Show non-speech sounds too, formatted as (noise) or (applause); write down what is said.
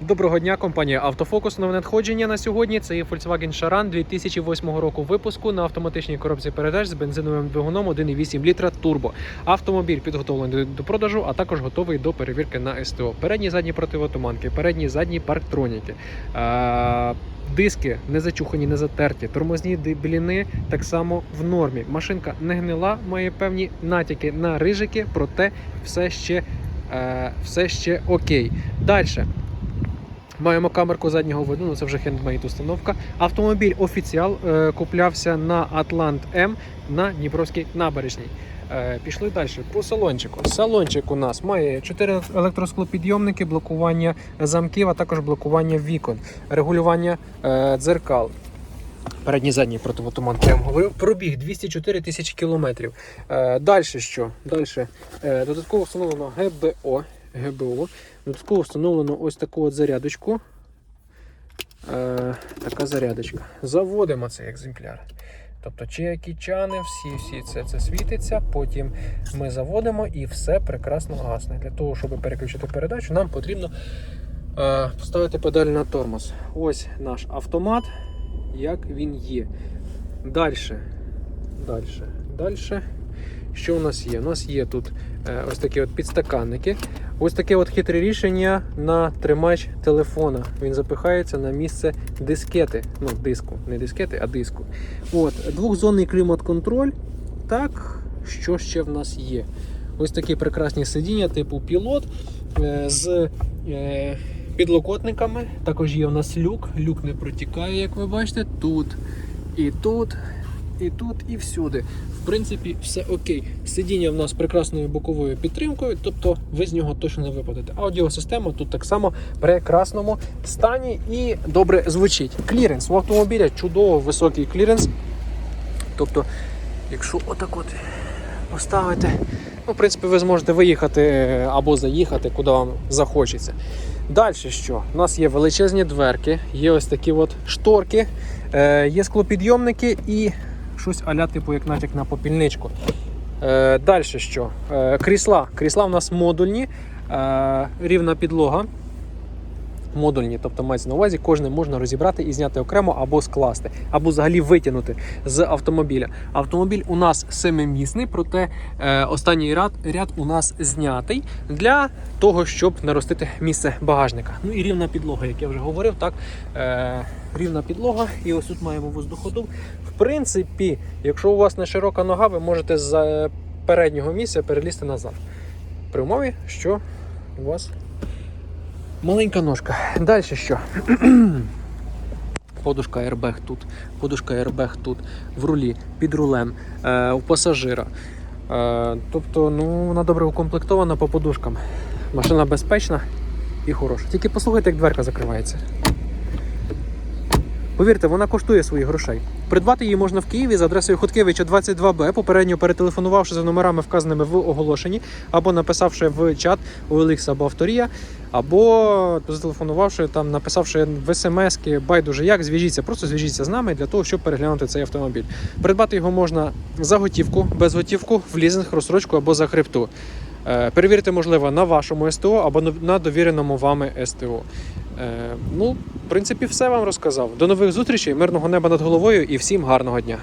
Доброго дня, компанія Автофокус. Нове надходження на сьогодні. Це є Volkswagen Charan 2008 року випуску на автоматичній коробці передач з бензиновим двигуном 1,8 літра турбо. Автомобіль підготовлений до продажу, а також готовий до перевірки на СТО. Передні задні противотуманки, передні задні парктроніки. А, Диски не зачухані, не затерті, тормозні бліни так само в нормі. Машинка не гнила, має певні натяки на рижики, проте все ще, е, все ще окей. Далі. Маємо камерку заднього виду, ну це вже хендмейд установка. Автомобіль офіціал е, куплявся на Атлант М на Дніпровській набережній. Е, пішли далі. По салончику. Салончик у нас має 4 електросклопідйомники, блокування замків, а також блокування вікон, регулювання е, дзеркал. Передні задні противотуманки, я вам говорив. Пробіг 204 тисячі кілометрів. Е, далі що? Далі е, додатково встановлено ГБО. ГБО. Додатково встановлено ось таку от зарядочку. Е, така зарядочка. Заводимо цей екземпляр. Тобто чеки, чани, всі, всі це, це світиться. Потім ми заводимо і все прекрасно гасне. Для того, щоб переключити передачу, нам потрібно е, поставити педаль на тормоз. Ось наш автомат, як він є. Далі. Далі. Далі. Що у нас є? У нас є тут е, ось такі от підстаканники. Ось таке от хитре рішення на тримач телефона. Він запихається на місце дискети. Ну, диску, не дискети, а диску. От, двохзонний клімат-контроль. Так, що ще в нас є? Ось такі прекрасні сидіння, типу пілот е, з е, підлокотниками. Також є у нас люк. Люк не протікає, як ви бачите, тут і тут, і тут, і всюди. В принципі, все окей. Сидіння в нас прекрасною боковою підтримкою, тобто ви з нього точно не випадете. Аудіосистема тут так само в прекрасному стані і добре звучить. Кліренс в автомобіля чудово високий кліренс. Тобто, якщо отак от поставити, ну, в принципі, ви зможете виїхати е, або заїхати, куди вам захочеться. Далі що? У нас є величезні дверки, є ось такі от шторки, е, є склопідйомники і щось аля, типу, як натяк на попільничку. Е, Далі що? Е, крісла. Крісла в нас модульні, е, рівна підлога. Модульні, тобто мається на увазі, кожне можна розібрати і зняти окремо або скласти, або взагалі витягнути з автомобіля. Автомобіль у нас семимісний, проте е, останній ряд, ряд у нас знятий для того, щоб наростити місце багажника. Ну і рівна підлога, як я вже говорив, так е, рівна підлога, і ось тут маємо воздуходув. В принципі, якщо у вас не широка нога, ви можете з е, переднього місця перелізти назад. При умові, що у вас маленька ножка. Далі що? (clears throat) Подушка airbag тут, подушка airbag тут, в рулі, під рулем, е, у пасажира. Е, тобто, ну, вона добре укомплектована по подушкам. Машина безпечна і хороша. Тільки послухайте, як дверка закривається. Повірте, вона коштує своїх грошей. Придбати її можна в Києві за адресою Хоткевича 22Б, попередньо перетелефонувавши за номерами, вказаними в оголошенні, або написавши в чат OLX або авторія, або зателефонувавши там, написавши в смс байдуже як, зв'яжіться, просто зв'яжіться з нами для того, щоб переглянути цей автомобіль. Придбати його можна за готівку, без готівку, в лізинг, розстрочку або за хребту. Е, Перевірити можливо на вашому СТО або на- на довіреному вами СТО. Е, Ну, в принципі, все вам розказав. До нових зустрічей, мирного неба над головою і всім гарного дня.